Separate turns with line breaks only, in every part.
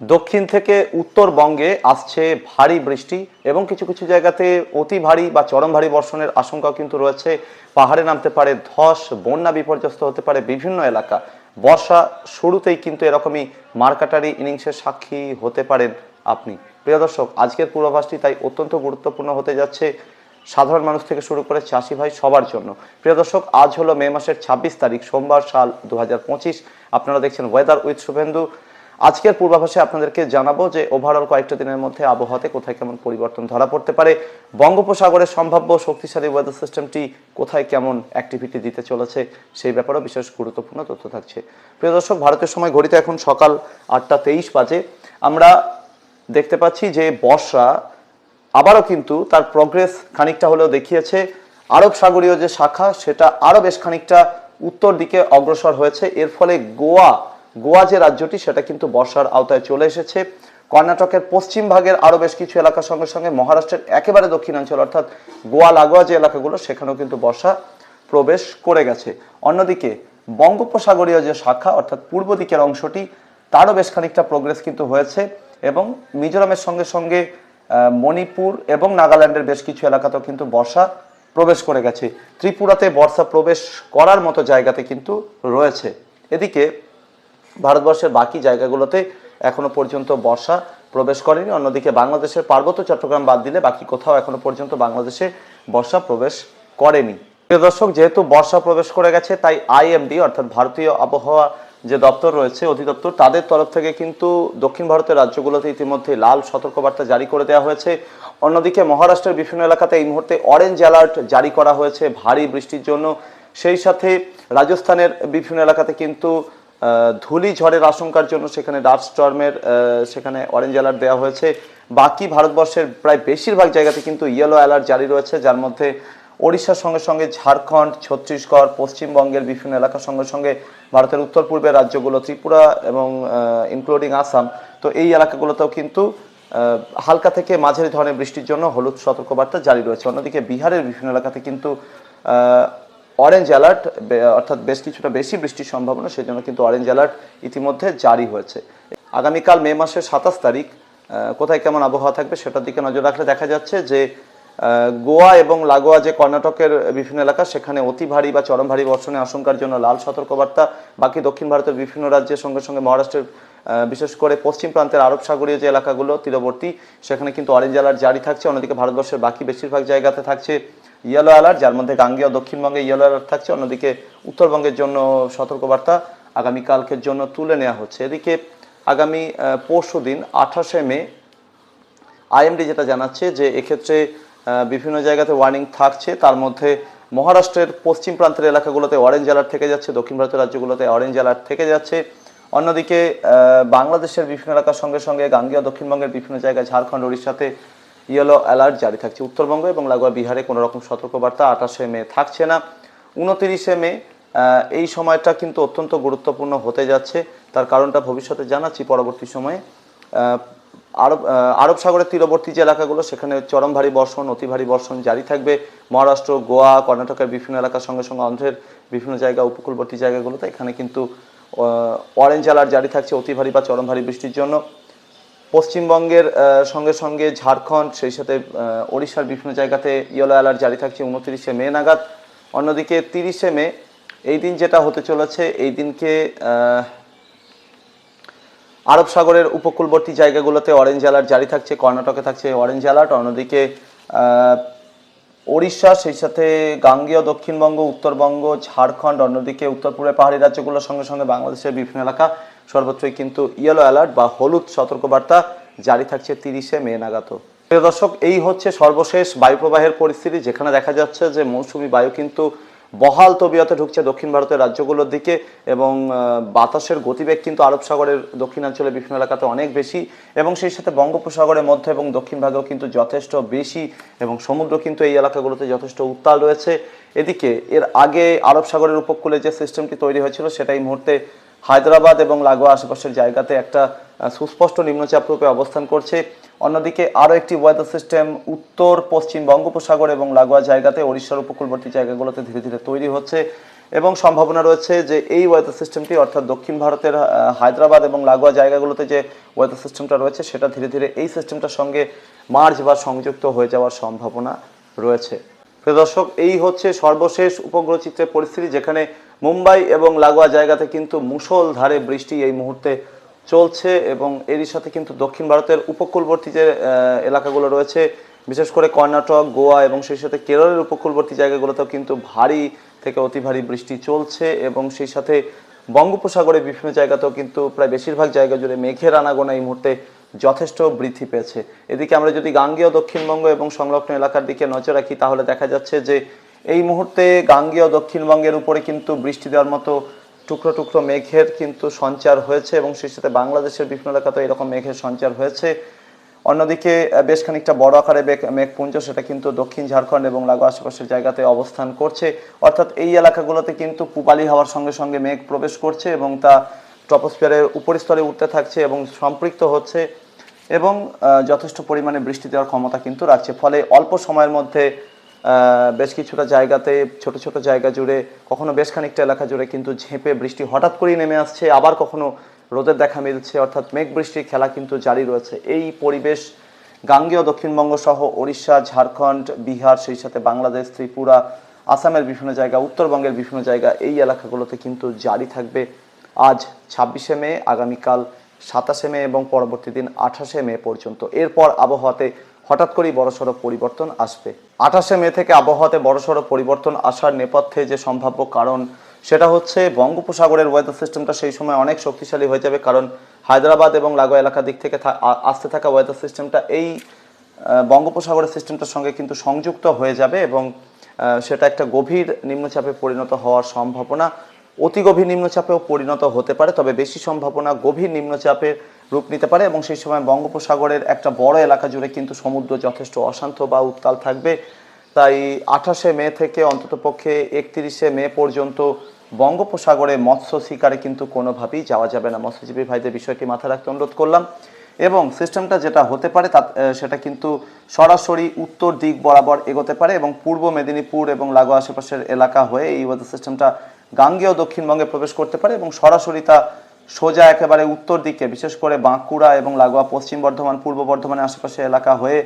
দক্ষিণ থেকে উত্তরবঙ্গে আসছে ভারী বৃষ্টি এবং কিছু কিছু জায়গাতে অতি ভারী বা চরম ভারী বর্ষণের আশঙ্কাও কিন্তু রয়েছে। পাহাড়ে নামতে পারে ধস, বন্যা বিপর্যস্ত হতে পারে বিভিন্ন এলাকা। বর্ষা শুরুতেই কিন্তু এরকমই মার্কাটারি ইনিংসের সাক্ষী হতে পারেন আপনি। প্রিয় দর্শক, আজকের পূর্বাভাসটি তাই অত্যন্ত গুরুত্বপূর্ণ হতে যাচ্ছে সাধারণ মানুষ থেকে শুরু করে চাষি ভাই সবার জন্য। প্রিয় দর্শক, আজ হলো মে মাসের ছাব্বিশ তারিখ, সোমবার সাল দু হাজার পঁচিশ। আপনারা দেখছেন ওয়েদার উইথ শুভেন্দু। আজকের পূর্বাভাসে আপনাদেরকে জানাব যে ওভারঅল কয়েকটা দিনের মধ্যে আবহাওয়াতে কোথায় কেমন পরিবর্তন ধরা পড়তে পারে, বঙ্গোপসাগরের সম্ভাব্য শক্তিশালী ওয়েদার সিস্টেমটি কোথায় কেমন অ্যাক্টিভিটি দিতে চলেছে, সেই ব্যাপারেও বিশেষ গুরুত্বপূর্ণ তথ্য থাকছে। প্রিয় দর্শক, ভারতের সময় ঘড়িতে এখন সকাল আটটা তেইশ বাজে। আমরা দেখতে পাচ্ছি যে বর্ষা আবারও কিন্তু তার প্রগ্রেস খানিকটা হলেও দেখিয়েছে। আরব সাগরীয় যে শাখা, সেটা আরও বেশ খানিকটা উত্তর দিকে অগ্রসর হয়েছে। এর ফলে গোয়া গোয়া যে রাজ্যটি, সেটা কিন্তু বর্ষার আওতায় চলে এসেছে। কর্ণাটকের পশ্চিম ভাগের আরও বেশ কিছু এলাকার সঙ্গে সঙ্গে মহারাষ্ট্রের একেবারে দক্ষিণাঞ্চল, অর্থাৎ গোয়া, লাগোয়া যে এলাকাগুলো, সেখানেও কিন্তু বর্ষা প্রবেশ করে গেছে। অন্যদিকে বঙ্গোপসাগরীয় যে শাখা, অর্থাৎ পূর্ব দিকের অংশটি, তারও বেশ খানিকটা প্রোগ্রেস কিন্তু হয়েছে এবং মিজোরামের সঙ্গে সঙ্গে মণিপুর এবং নাগাল্যান্ডের বেশ কিছু এলাকাতেও কিন্তু বর্ষা প্রবেশ করে গেছে। ত্রিপুরাতে বর্ষা প্রবেশ করার মতো জায়গাতে কিন্তু রয়েছে। এদিকে ভারতবর্ষের বাকি জায়গাগুলোতে এখনও পর্যন্ত বর্ষা প্রবেশ করেনি। অন্যদিকে বাংলাদেশের পার্বত্য চট্টগ্রাম বাদ দিলে বাকি কোথাও এখনও পর্যন্ত বাংলাদেশে বর্ষা প্রবেশ করেনি। প্রিয় দর্শক, যেহেতু বর্ষা প্রবেশ করে গেছে, তাই আইএমডি অর্থাৎ ভারতীয় আবহাওয়া যে দপ্তর রয়েছে, অধিদপ্তর, তাদের তরফ থেকে কিন্তু দক্ষিণ ভারতের রাজ্যগুলোতে ইতিমধ্যে লাল সতর্কবার্তা জারি করে দেওয়া হয়েছে। অন্যদিকে মহারাষ্ট্রের বিভিন্ন এলাকাতে এই মুহূর্তে অরেঞ্জ অ্যালার্ট জারি করা হয়েছে, ভারী বৃষ্টির জন্য। সেই সাথে রাজস্থানের বিভিন্ন এলাকাতে কিন্তু ধূলি ঝড়ের আশঙ্কার জন্য সেখানে ডার্ক স্টর্মের সেখানে অরেঞ্জ অ্যালার্ট দেওয়া হয়েছে। বাকি ভারতবর্ষের প্রায় বেশিরভাগ জায়গাতে কিন্তু ইয়েলো অ্যালার্ট জারি রয়েছে, যার মধ্যে ওড়িশার সঙ্গে সঙ্গে ঝাড়খণ্ড, ছত্তিশগড়, পশ্চিমবঙ্গের বিভিন্ন এলাকার সঙ্গে সঙ্গে ভারতের উত্তর পূর্বের রাজ্যগুলো, ত্রিপুরা এবং ইনক্লুডিং আসাম। তো এই এলাকাগুলোতেও কিন্তু হালকা থেকে মাঝারি ধরনের বৃষ্টির জন্য হলুদ সতর্কবার্তা জারি রয়েছে। অন্যদিকে বিহারের বিভিন্ন এলাকাতে কিন্তু অরেঞ্জ অ্যালার্ট অর্থাৎ বেশ কিছুটা বেশি বৃষ্টির সম্ভাবনা, সেজন্য কিন্তু অরেঞ্জ অ্যালার্ট ইতিমধ্যে জারি হয়েছে। আগামীকাল মে মাসের সাতাশ তারিখ কোথায় কেমন আবহাওয়া থাকবে সেটার দিকে নজর রাখলে দেখা যাচ্ছে যে গোয়া এবং লাগোয়া যে কর্ণাটকের বিভিন্ন এলাকা, সেখানে অতি ভারী বা চরম ভারী বর্ষণের আশঙ্কার জন্য লাল সতর্কবার্তা, বাকি দক্ষিণ ভারতের বিভিন্ন রাজ্যের সঙ্গে সঙ্গে মহারাষ্ট্রের বিশেষ করে পশ্চিম প্রান্তের আরব সাগরীয় যে এলাকাগুলো তীরবর্তী, সেখানে কিন্তু অরেঞ্জ অ্যালার্ট জারি থাকছে। অন্যদিকে ভারতবর্ষের বাকি বেশিরভাগ জায়গাতে থাকছে ইয়েলো অ্যালার্ট যার মধ্যে গাঙ্গেয় দক্ষিণবঙ্গে ইয়েলো অ্যালার্ট থাকছে। অন্যদিকে উত্তরবঙ্গের জন্য সতর্কবার্তা আগামীকালকের জন্য তুলে নেওয়া হচ্ছে। এদিকে আগামী পরশু দিন আঠাশে মে, আইএমডি যেটা জানাচ্ছে যে এক্ষেত্রে বিভিন্ন জায়গাতে ওয়ার্নিং থাকছে। তার মধ্যে মহারাষ্ট্রের পশ্চিম প্রান্তের এলাকাগুলোতে অরেঞ্জ অ্যালার্ট থেকে যাচ্ছে, দক্ষিণ ভারতের রাজ্যগুলোতে অরেঞ্জ অ্যালার্ট থেকে যাচ্ছে। অন্যদিকে বাংলাদেশের বিভিন্ন এলাকার সঙ্গে সঙ্গে গাঙ্গেয় দক্ষিণবঙ্গের বিভিন্ন জায়গায় ঝাড়খণ্ড, ওড়িশাতে ইয়েলো অ্যালার্ট জারি থাকছে। উত্তরবঙ্গ এবং লাগোয়া বিহারে কোনো রকম সতর্কবার্তা আঠাশে মে থাকছে না। উনতিরিশে মে এই সময়টা কিন্তু অত্যন্ত গুরুত্বপূর্ণ হতে যাচ্ছে। তার কারণটা ভবিষ্যতে জানাচ্ছি পরবর্তী সময়ে। আরব আরব সাগরের তীরবর্তী যে এলাকাগুলো, সেখানে চরম ভারী বর্ষণ অতি ভারী বর্ষণ জারি থাকবে। মহারাষ্ট্র, গোয়া, কর্ণাটকের বিভিন্ন এলাকার সঙ্গে সঙ্গে অন্ধ্রের বিভিন্ন জায়গা, উপকূলবর্তী জায়গাগুলোতে এখানে কিন্তু অরেঞ্জ অ্যালার্ট জারি থাকছে অতি ভারী বা চরম ভারী বৃষ্টির জন্য। পশ্চিমবঙ্গের সঙ্গে সঙ্গে ঝাড়খণ্ড, সেই সাথে ওড়িশার বিভিন্ন জায়গাতে ইয়েলো অ্যালার্ট জারি থাকছে, উনত্রিশে মে নাগাদ। অন্যদিকে তিরিশে মে, এই দিন যেটা হতে চলেছে, এই দিনকে আরব সাগরের উপকূলবর্তী জায়গাগুলোতে অরেঞ্জ অ্যালার্ট জারি থাকছে, কর্ণাটকে থাকছে অরেঞ্জ অ্যালার্ট অন্যদিকে ওড়িশা, সেই সাথে গাঙ্গীয়, দক্ষিণবঙ্গ, উত্তরবঙ্গ, ঝাড়খণ্ড, অন্যদিকে উত্তর পূর্বের পাহাড়ি রাজ্যগুলোর সঙ্গে সঙ্গে বাংলাদেশের বিভিন্ন এলাকা সর্বত্রই কিন্তু ইয়েলো অ্যালার্ট বা হলুদ সতর্কবার্তা জারি থাকছে তিরিশে মে নাগাত প্রিয় দর্শক, এই হচ্ছে সর্বশেষ বায়ুপ্রবাহের পরিস্থিতি, যেখানে দেখা যাচ্ছে যে মৌসুমি বায়ু কিন্তু বহাল তবিয়তে ঢুকছে দক্ষিণ ভারতের রাজ্যগুলোর দিকে এবং বাতাসের গতিবেগ কিন্তু আরব সাগরের দক্ষিণাঞ্চলের বিভিন্ন এলাকাতে অনেক বেশি এবং সেই সাথে বঙ্গোপসাগরের মধ্যে এবং দক্ষিণ ভাগেও কিন্তু যথেষ্ট বেশি এবং সমুদ্র কিন্তু এই এলাকাগুলোতে যথেষ্ট উত্তাল রয়েছে। এদিকে, এর আগে আরব সাগরের উপকূলে যে সিস্টেমটি তৈরি হয়েছিল সেটা এই মুহূর্তে হায়দ্রাবাদ এবং লাগোয়া আশেপাশের জায়গাতে একটা সুস্পষ্ট নিম্নচাপ রূপে অবস্থান করছে। অন্যদিকে আরও একটি ওয়েদার সিস্টেম উত্তর, পশ্চিম বঙ্গোপসাগর এবং লাগোয়া জায়গাতে ওড়িশার উপকূলবর্তী জায়গাগুলোতে ধীরে ধীরে তৈরি হচ্ছে। এবং সম্ভাবনা রয়েছে যে এই ওয়েদার সিস্টেমটি অর্থাৎ দক্ষিণ ভারতের হায়দ্রাবাদ এবং লাগোয়া জায়গাগুলোতে যে ওয়েদার সিস্টেমটা রয়েছে, সেটা ধীরে ধীরে এই সিস্টেমটার সঙ্গে মার্চ বা সংযুক্ত হয়ে যাওয়ার সম্ভাবনা রয়েছে। দর্শক, এই হচ্ছে সর্বশেষ উপগ্রহ চিত্রের পরিস্থিতি, যেখানে মুম্বাই এবং লাগোয়া জায়গাতে কিন্তু মুষলধারে বৃষ্টি এই মুহূর্তে চলছে এবং এরই সাথে কিন্তু দক্ষিণ ভারতের উপকূলবর্তী যে এলাকাগুলো রয়েছে, বিশেষ করে কর্ণাটক, গোয়া এবং সেই সাথে কেরলের উপকূলবর্তী জায়গাগুলোতেও কিন্তু ভারী থেকে অতি ভারী বৃষ্টি চলছে এবং সেই সাথে বঙ্গোপসাগরের বিভিন্ন জায়গাতেও কিন্তু প্রায় বেশিরভাগ জায়গা জুড়ে মেঘের আনাগোনা এই মুহূর্তে যথেষ্ট বৃদ্ধি পেয়েছে। এদিকে আমরা যদি গাঙ্গেয় দক্ষিণবঙ্গ এবং সংলগ্ন এলাকার দিকে নজর রাখি, তাহলে দেখা যাচ্ছে যে এই মুহূর্তে গাঙ্গেয় দক্ষিণবঙ্গের উপরে কিন্তু বৃষ্টি দেওয়ার মতো টুকরো টুকরো মেঘের কিন্তু সঞ্চার হয়েছে এবং সেই সাথে বাংলাদেশের বিভিন্ন এলাকাতেও এরকম মেঘের সঞ্চার হয়েছে। অন্যদিকে বেশ খানিকটা বড় আকারে মেঘ- মেঘপুঞ্জ, সেটা কিন্তু দক্ষিণ ঝাড়খণ্ড এবং লাগো আশেপাশের জায়গাতে অবস্থান করছে। অর্থাৎ এই এলাকাগুলোতে কিন্তু পূবালি হওয়ার সঙ্গে সঙ্গে মেঘ প্রবেশ করছে এবং তা ট্রপোস্ফিয়ারের উপরিস্তরে উঠতে থাকছে এবং সম্পৃক্ত হচ্ছে এবং যথেষ্ট পরিমাণে বৃষ্টি দেওয়ার ক্ষমতা কিন্তু রাখছে। ফলে অল্প সময়ের মধ্যে বেশ কিছুটা জায়গাতে, ছোট ছোট জায়গা জুড়ে, কখনো বেশ খানিকটা এলাকা জুড়ে কিন্তু ঝেঁপে বৃষ্টি হঠাৎ করেই নেমে আসছে। আবার কখনো রোদের দেখা মিলছে, অর্থাৎ মেঘ বৃষ্টির খেলা কিন্তু জারি রয়েছে। এই পরিবেশ গাঙ্গেয় দক্ষিণবঙ্গ সহ ওড়িশা, ঝাড়খণ্ড, বিহার, সেই সাথে বাংলাদেশ, ত্রিপুরা, আসামের বিভিন্ন জায়গা, উত্তরবঙ্গের বিভিন্ন জায়গা এই এলাকাগুলোতে কিন্তু জারি থাকবে। আজ ছাব্বিশে মে, আগামীকাল সাতাশে মে এবং পরবর্তী দিন আঠাশে মে পর্যন্ত। এরপর আবহাওয়াতে হঠাৎ করেই বড়সড় পরিবর্তন আসবে। আঠাশে মে থেকে আবহাওয়াতে বড়সড় পরিবর্তন আসার নেপথ্যে যে সম্ভাব্য কারণ, সেটা হচ্ছে বঙ্গোপসাগরের ওয়েদার সিস্টেমটা সেই সময় অনেক শক্তিশালী হয়ে যাবে কারণ হায়দ্রাবাদ এবং লাগোয়া এলাকা দিক থেকে আসতে থাকা ওয়েদার সিস্টেমটা এই বঙ্গোপসাগরের সিস্টেমটার সঙ্গে কিন্তু সংযুক্ত হয়ে যাবে এবং সেটা একটা গভীর নিম্নচাপে পরিণত হওয়ার সম্ভাবনা অতি গভীর নিম্নচাপেও পরিণত হতে পারে, তবে বেশি সম্ভাবনা গভীর নিম্নচাপের রূপ নিতে পারে এবং সেই সময় বঙ্গোপসাগরের একটা বড় এলাকা জুড়ে কিন্তু সমুদ্র যথেষ্ট অশান্ত বা উত্তাল থাকবে। তাই আঠাশে মে থেকে অন্ততপক্ষে একত্রিশে মে পর্যন্ত বঙ্গোপসাগরে মৎস্য শিকারে কিন্তু কোনোভাবেই যাওয়া যাবে না। মৎস্যজীবী ভাইদের বিষয়টি মাথায় রাখতে অনুরোধ করলাম। এবং সিস্টেমটা যেটা হতে পারে তা সেটা কিন্তু সরাসরি উত্তর দিক বরাবর এগোতে পারে এবং পূর্ব মেদিনীপুর এবং লাগো আশেপাশের এলাকা হয়ে এই ওয়েদার সিস্টেমটা গাঙ্গেয় দক্ষিণবঙ্গে প্রবেশ করতে পারে এবং সরাসরি তা সোজা একেবারে উত্তর দিকে, বিশেষ করে বাঁকুড়া এবং লাগোয়া পশ্চিম বর্ধমান, পূর্ব বর্ধমানের আশেপাশে এলাকা হয়ে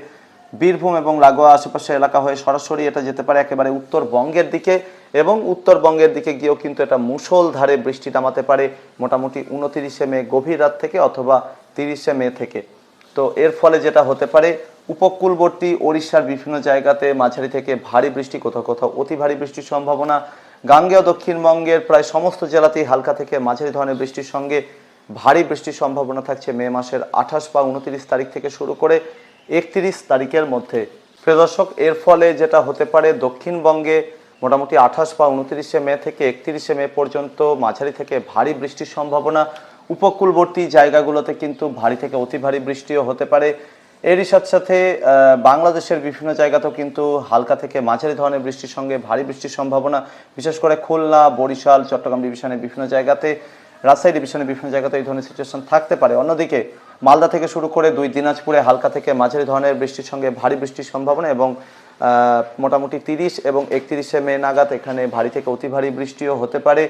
বীরভূম এবং লাগোয়া আশেপাশে এলাকা হয়ে সরাসরি এটা যেতে পারে একেবারে উত্তরবঙ্গের দিকে এবং উত্তরবঙ্গের দিকে গিয়েও কিন্তু এটা মুষলধারে বৃষ্টি নামাতে পারে। মোটামুটি উনতিরিশে মে গভীর রাত থেকে অথবা তিরিশে মে থেকে। তো এর ফলে যেটা হতে পারে, উপকূলবর্তী ওড়িশার বিভিন্ন জায়গাতে মাঝারি থেকে ভারী বৃষ্টি, কোথাও কোথাও অতি ভারী বৃষ্টির সম্ভাবনা। গাঙ্গেয় দক্ষিণবঙ্গের প্রায় সমস্ত জেলাতেই হালকা থেকে মাঝারি ধরনের বৃষ্টির সঙ্গে ভারী বৃষ্টির সম্ভাবনা থাকছে মে মাসের আঠাশ বা উনত্রিশ তারিখ থেকে শুরু করে একত্রিশ তারিখের মধ্যে। প্রিয় দর্শক, এর ফলে যেটা হতে পারে, দক্ষিণবঙ্গে মোটামুটি আঠাশ বা উনত্রিশে মে থেকে একত্রিশে মে পর্যন্ত মাঝারি থেকে ভারী বৃষ্টির সম্ভাবনা। উপকূলবর্তী জায়গাগুলোতে কিন্তু ভারী থেকে অতি ভারী বৃষ্টিও হতে পারে। এরই সাথে সাথে বাংলাদেশের বিভিন্ন জায়গাতেও কিন্তু হালকা থেকে মাঝারি ধরনের বৃষ্টির সঙ্গে ভারী বৃষ্টির সম্ভাবনা। বিশেষ করে খুলনা, বরিশাল, চট্টগ্রাম ডিভিশনের বিভিন্ন জায়গাতে, রাজশাহী ডিভিশনের বিভিন্ন জায়গাতে এই ধরনের সিচুয়েশন থাকতে পারে। অন্যদিকে, মালদা থেকে শুরু করে দুই দিনাজপুরে হালকা থেকে মাঝারি ধরনের বৃষ্টির সঙ্গে ভারী বৃষ্টির সম্ভাবনা এবং মোটামুটি তিরিশ এবং একত্রিশে মে নাগাদ এখানে ভারী থেকে অতি ভারী বৃষ্টিও হতে পারে।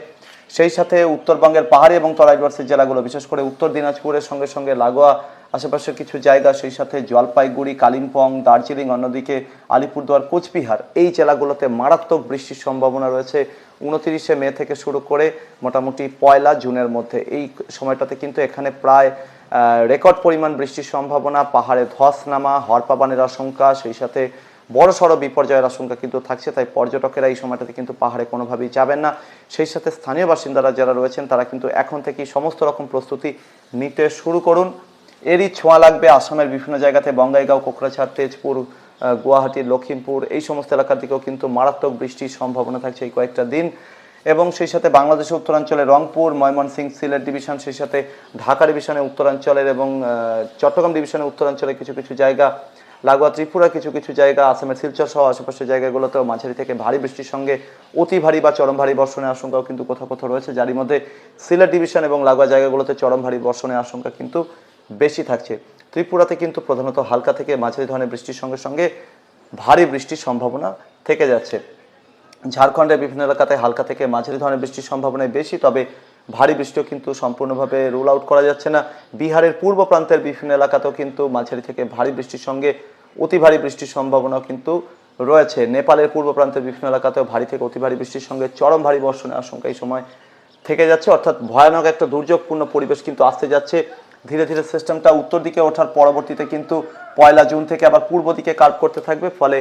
সেই সাথে উত্তরবঙ্গের পাহাড়ি এবং তরাইবর্ষের জেলাগুলো, বিশেষ করে উত্তর দিনাজপুরের সঙ্গে সঙ্গে লাগোয়া আশেপাশের কিছু জায়গা, সেই সাথে জলপাইগুড়ি, কালিম্পং, দার্জিলিং, অন্যদিকে আলিপুরদুয়ার, কোচবিহার, এই জেলাগুলোতে মারাত্মক বৃষ্টির সম্ভাবনা রয়েছে। উনতিরিশে মে থেকে শুরু করে মোটামুটি পয়লা জুনের মধ্যে। এই সময়টাতে কিন্তু এখানে প্রায় রেকর্ড পরিমাণ বৃষ্টির সম্ভাবনা, পাহাড়ে ধস নামা হরপাবানের আশঙ্কা, সেই সাথে বড় সড়ো বিপর্যয়ের আশঙ্কা কিন্তু থাকছে, তাই পর্যটকেরা এই সময়টাতে কিন্তু পাহাড়ে কোনোভাবেই যাবেন না। সেই সাথে স্থানীয় বাসিন্দারা যারা রয়েছেন, তারা কিন্তু এখন থেকেই সমস্ত রকম প্রস্তুতি নিতে শুরু করুন। এরই ছোঁয়া লাগবে আসামের বিভিন্ন জায়গাতে, বঙ্গাইগাঁও, কোকরাঝাড়, তেজপুর গুয়াহাটি লখিমপুর এই সমস্ত এলাকার দিকেও কিন্তু মারাত্মক বৃষ্টির সম্ভাবনা থাকছে এই কয়েকটা দিন। এবং সেই সাথে বাংলাদেশের উত্তরাঞ্চলে রংপুর ময়মনসিংহ সিলেট ডিভিশন, সেই সাথে ঢাকা ডিভিশনের উত্তরাঞ্চলের এবং চট্টগ্রাম ডিভিশনের উত্তরাঞ্চলের কিছু কিছু জায়গা লাগোয়া ত্রিপুরা কিছু কিছু জায়গা, আসামের শিলচর সহ আশেপাশের জায়গাগুলোতেও মাঝারি থেকে ভারী বৃষ্টির সঙ্গে অতি ভারী বা চরম ভারী বর্ষণের আশঙ্কাও কিন্তু কোথাও কোথাও রয়েছে। যারই মধ্যে সিলেট ডিভিশন এবং লাগোয়া জায়গাগুলোতে চরম ভারী বর্ষণের আশঙ্কা কিন্তু বেশি থাকছে। ত্রিপুরাতে কিন্তু প্রধানত হালকা থেকে মাঝারি ধরনের বৃষ্টির সঙ্গে সঙ্গে ভারী বৃষ্টির সম্ভাবনা থেকে যাচ্ছে। ঝাড়খণ্ডের বিভিন্ন এলাকাতে হালকা থেকে মাঝারি ধরনের বৃষ্টির সম্ভাবনা বেশি, তবে ভারী বৃষ্টিও কিন্তু সম্পূর্ণভাবে রুল আউট করা যাচ্ছে না। বিহারের পূর্ব প্রান্তের বিভিন্ন এলাকাতেও কিন্তু মাঝারি থেকে ভারী বৃষ্টির সঙ্গে অতি ভারী বৃষ্টির সম্ভাবনাও কিন্তু রয়েছে। নেপালের পূর্ব প্রান্তের বিভিন্ন এলাকাতেও ভারী থেকে অতি ভারী বৃষ্টির সঙ্গে চরম ভারী বর্ষণের আশঙ্কা এই সময় থেকে যাচ্ছে। অর্থাৎ ভয়ানক একটা দুর্যোগপূর্ণ পরিবেশ কিন্তু আসতে যাচ্ছে। ধীরে ধীরে সিস্টেমটা উত্তর দিকে ওঠার পরবর্তীতে কিন্তু পয়লা জুন থেকে আবার পূর্ব দিকে কার্ভ করতে থাকবে। ফলে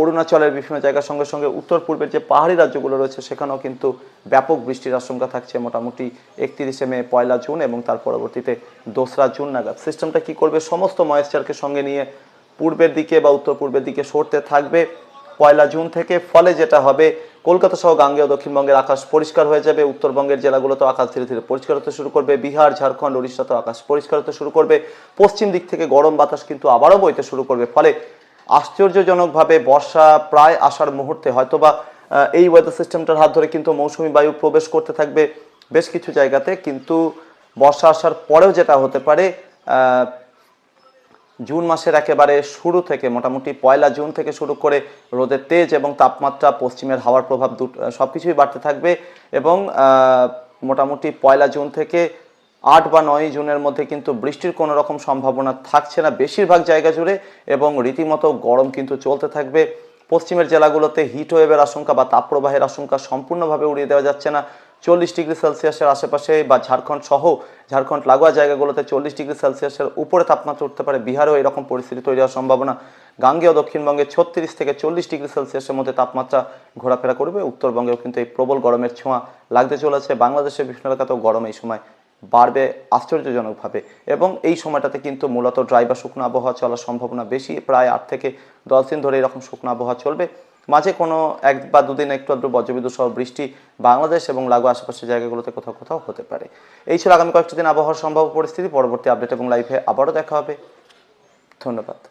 অরুণাচলের বিভিন্ন জায়গার সঙ্গে সঙ্গে উত্তর পূর্বের যে পাহাড়ি রাজ্যগুলো রয়েছে, সেখানেও কিন্তু ব্যাপক বৃষ্টির আশঙ্কা থাকছে মোটামুটি একত্রিশে মে, পয়লা জুন এবং তার পরবর্তীতে দোসরা জুন নাগাদ। সিস্টেমটা কি করবে? সমস্ত ময়েশ্চারকে সঙ্গে নিয়ে পূর্বের দিকে বা উত্তর পূর্বের দিকে সরতে থাকবে। পয়লা জুন থেকে ফলে যেটা হবে, কলকাতা সহ গাঙ্গেয় দক্ষিণবঙ্গের আকাশ পরিষ্কার হয়ে যাবে, উত্তরবঙ্গের জেলাগুলোতে আকাশ ধীরে ধীরে পরিষ্কার হতে শুরু করবে, বিহার, ঝাড়খণ্ড উড়িষ্যাতেও আকাশ পরিষ্কার হতে শুরু করবে, পশ্চিম দিক থেকে গরম বাতাস কিন্তু আবারও বইতে শুরু করবে, ফলে আশ্চর্যজনকভাবে বর্ষা প্রায় আসার মুহূর্তে হয়তোবা এই ওয়েদার সিস্টেমটার হাত ধরে কিন্তু মৌসুমি বায়ু প্রবেশ করতে থাকবে বেশ কিছু জায়গাতে, কিন্তু বর্ষা আসার পরেও যেটা হতে পারে জুন মাসের একেবারে শুরু থেকে, মোটামুটি পয়লা জুন থেকে শুরু করে রোদের তেজ এবং তাপমাত্রা, পশ্চিমের হাওয়ার প্রভাব সব কিছুই বাড়তে থাকবে এবং মোটামুটি পয়লা জুন থেকে আট বা নয় জুনের মধ্যে কিন্তু বৃষ্টির কোনো রকম সম্ভাবনা থাকছে না। বেশিরভাগ জায়গা জুড়ে এবং রীতিমতো গরম কিন্তু চলতে থাকবে। পশ্চিমের জেলাগুলোতে হিট ওয়েভের আশঙ্কা বা তাপপ্রবাহের আশঙ্কা সম্পূর্ণভাবে উড়িয়ে দেওয়া যাচ্ছে না। চল্লিশ ডিগ্রি সেলসিয়াসের আশেপাশে বা ঝাড়খণ্ড সহ ঝাড়খণ্ড লাগোয়া জায়গাগুলোতে চল্লিশ ডিগ্রি সেলসিয়াসের উপরে তাপমাত্রা উঠতে পারে। বিহারেও এরকম পরিস্থিতি তৈরি হওয়ার সম্ভাবনা। গাঙ্গেয় দক্ষিণবঙ্গে ছত্রিশ থেকে চল্লিশ ডিগ্রি সেলসিয়াসের মধ্যে তাপমাত্রা ঘোরাফেরা করবে। উত্তরবঙ্গেও কিন্তু এই প্রবল গরমের ছোঁয়া লাগতে চলেছে। বাংলাদেশের বিভিন্ন এলাকাতেও গরম এই সময় বাড়বে আশ্চর্যজনকভাবে। এবং এই সময়টাতে কিন্তু মূলত ড্রাই বা শুকনো আবহাওয়া চলার সম্ভাবনা বেশি। প্রায় আট থেকে দশ দিন ধরে এরকম শুকনো আবহাওয়া চলবে। মাঝে কোনো এক বা দুদিন একটু আধটু বজ্রবিদ্যুৎ সহ বৃষ্টি বাংলাদেশ এবং লাগু আশেপাশের জায়গাগুলোতে কোথাও কোথাও হতে পারে। এই ছিল আগামী কয়েকটি দিন আবহাওয়ার সম্ভাব্য পরিস্থিতি। পরবর্তী আপডেট এবং লাইভে আবারও দেখা হবে। ধন্যবাদ।